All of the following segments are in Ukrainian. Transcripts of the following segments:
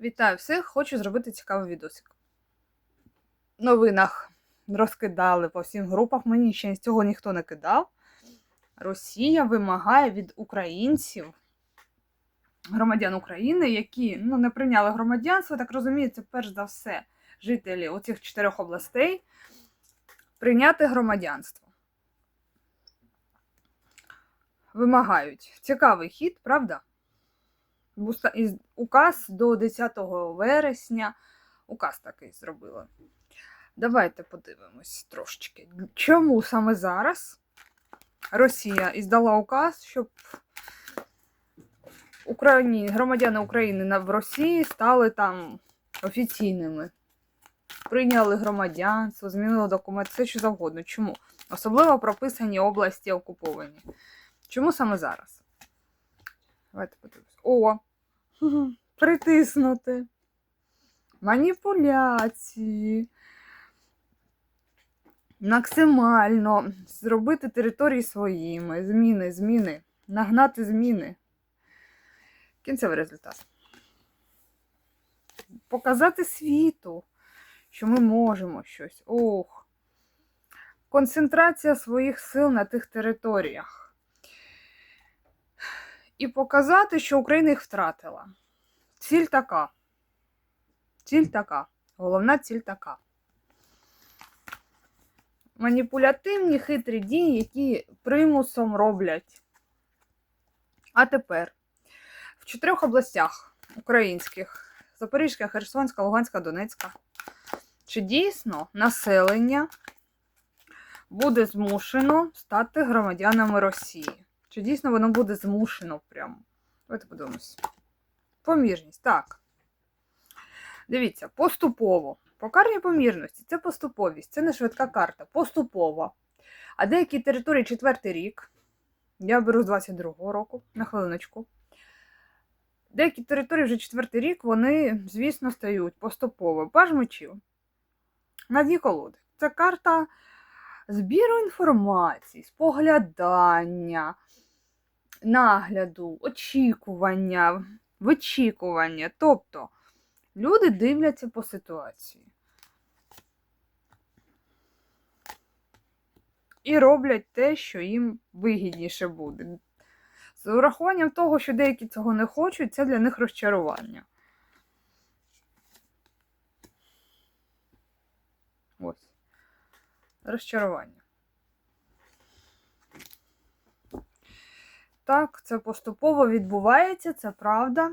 Вітаю всіх! Хочу зробити цікавий відосик. В новинах розкидали по всім групах. Мені ще з цього ніхто не кидав. Росія вимагає від українців, громадян України, які ну, не прийняли громадянство, так розумію, це перш за все жителі оцих чотирьох областей, прийняти громадянство. Вимагають. Цікавий хід, правда? Указ до 10 вересня. Указ такий зробили. Давайте подивимось трошечки. Чому саме зараз Росія іздала указ, щоб Україні, громадяни України в Росії стали там офіційними? Прийняли громадянство, змінили документи, все що завгодно. Чому? Особливо прописані області окуповані. Чому саме зараз? Давайте подивимось. О! Притиснути. Маніпуляції. Максимально зробити території своїми. Зміни, зміни. Нагнати зміни. Кінцевий результат. Показати світу, що ми можемо щось. Ох. Концентрація своїх сил на тих територіях. І показати, що Україна їх втратила. Ціль така. Ціль така. Головна ціль така. Маніпулятивні хитрі дії, які примусом роблять. А тепер в чотирьох областях українських: Запорізька, Херсонська, Луганська, Донецька. Чи дійсно населення буде змушено стати громадянами Росії? Чи дійсно воно буде змушено прямо? Давайте подивимось. Помірність, так. Дивіться, поступово. По карті помірності це поступовість, це не швидка карта, поступово. А деякі території четвертий рік, я беру з 22-го року, на хвилиночку. Деякі території вже четвертий рік, вони, звісно, стають поступово. Паж мечів. На дні колоди. Це карта збіру інформації, споглядання, нагляду, очікування, вичікування. Тобто люди дивляться по ситуації. І роблять те, що їм вигідніше буде. З урахуванням того, що деякі цього не хочуть, це для них розчарування. Ось. Розчарування. Так, це поступово відбувається, це правда.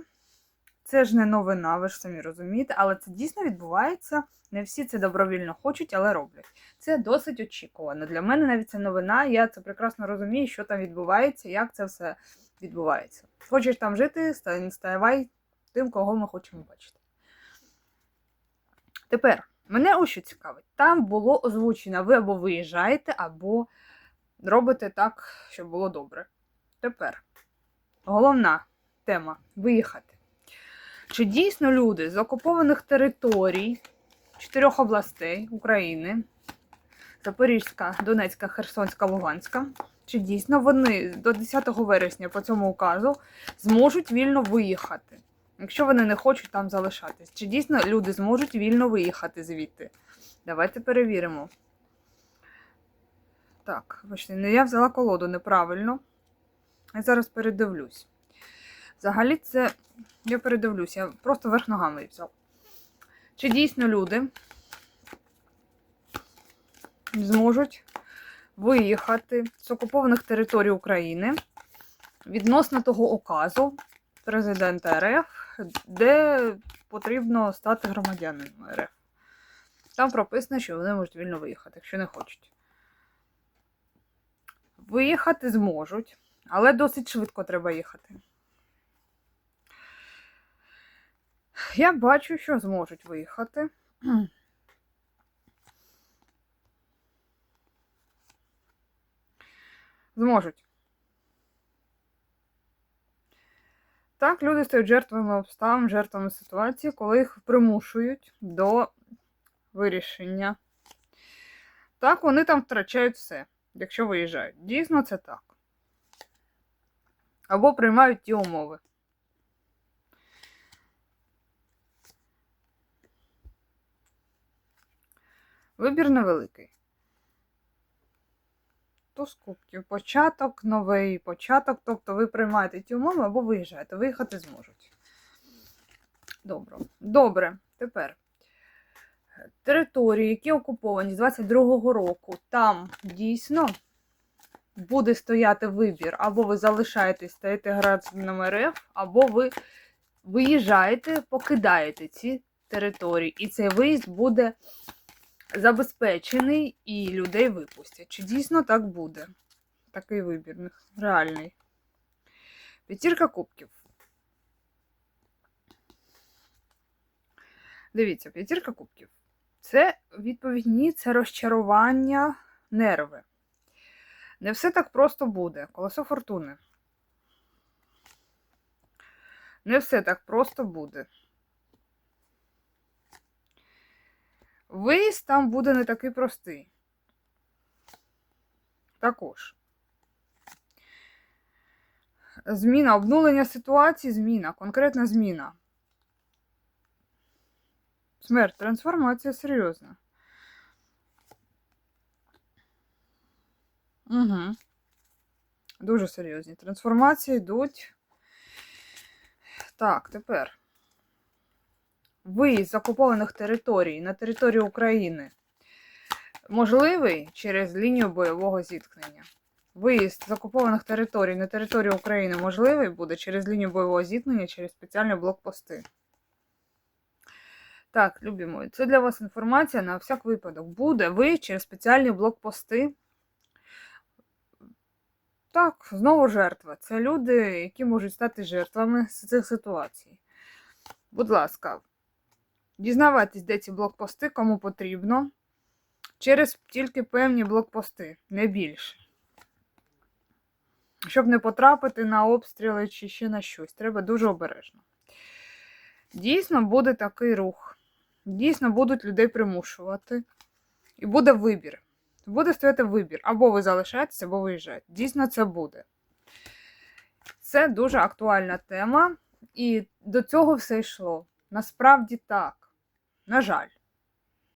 Це ж не новина, ви ж самі розумієте, але це дійсно відбувається. Не всі це добровільно хочуть, але роблять. Це досить очікувано. Для мене навіть це новина. Я це прекрасно розумію, що там відбувається, як це все відбувається. Хочеш там жити, ставай тим, кого ми хочемо бачити. Тепер, мене ось що цікавить. Там було озвучено, ви або виїжджаєте, або робите так, щоб було добре. Тепер головна тема виїхати. Чи дійсно люди з окупованих територій чотирьох областей України Запорізька, Донецька, Херсонська, Луганська, чи дійсно вони до 10 вересня по цьому указу зможуть вільно виїхати, якщо вони не хочуть там залишатись? Чи дійсно люди зможуть вільно виїхати звідти? Давайте перевіримо. Так, бачите, ну я взяла колоду неправильно. Я зараз передивлюсь. Взагалі, це я передивлюсь, я просто верх ногами її взяв. Чи дійсно люди зможуть виїхати з окупованих територій України відносно того указу президента РФ, де потрібно стати громадянином РФ? Там прописано, що вони можуть вільно виїхати, якщо не хочуть. Виїхати зможуть, але досить швидко треба їхати. Я бачу, що зможуть виїхати. Зможуть. Так, люди стають жертвами обставин, жертвами ситуації, коли їх примушують до вирішення. Так, вони там втрачають все, якщо виїжджають. Дійсно, це так. Або приймають ті умови. Вибір невеликий. Туз кубків. Початок, новий початок. Тобто ви приймаєте ті умови або виїжджаєте. Виїхати зможуть. Добре. Добре. Тепер. Території, які окуповані з 22-го року, там дійсно буде стояти вибір. Або ви залишаєтесь, стаєте гражданами РФ, або ви виїжджаєте, покидаєте ці території. І цей виїзд буде забезпечений і людей випустять. Чи дійсно так буде? Такий вибір реальний. П'ятірка кубків. Дивіться, п'ятірка кубків. Це відповідь ні, це розчарування, нерви. Не все так просто буде. Колесо фортуни. Не все так просто буде. Виїзд там буде не такий простий. Також. Зміна, обнулення ситуації, зміна, конкретна зміна. Смерть, трансформація серйозна. Угу. Дуже серйозні. Трансформації йдуть. Так, тепер. Виїзд з окупованих територій на територію України можливий через лінію бойового зіткнення. Виїзд з окупованих територій на територію України можливий буде через лінію бойового зіткнення, через спеціальні блокпости. Так, любі мої, це для вас інформація на всяк випадок. Буде ви через спеціальні блокпости. Так, знову жертва. Це люди, які можуть стати жертвами з цих ситуацій. Будь ласка, дізнавайтесь, де ці блокпости, кому потрібно. Через тільки певні блокпости, не більше. Щоб не потрапити на обстріли чи ще на щось. Треба дуже обережно. Дійсно, буде такий рух. Дійсно, будуть людей примушувати. І буде вибір. Буде стояти вибір. Або ви залишаєтесь, або виїжджаєте. Дійсно, це буде. Це дуже актуальна тема. І до цього все йшло. Насправді так. На жаль.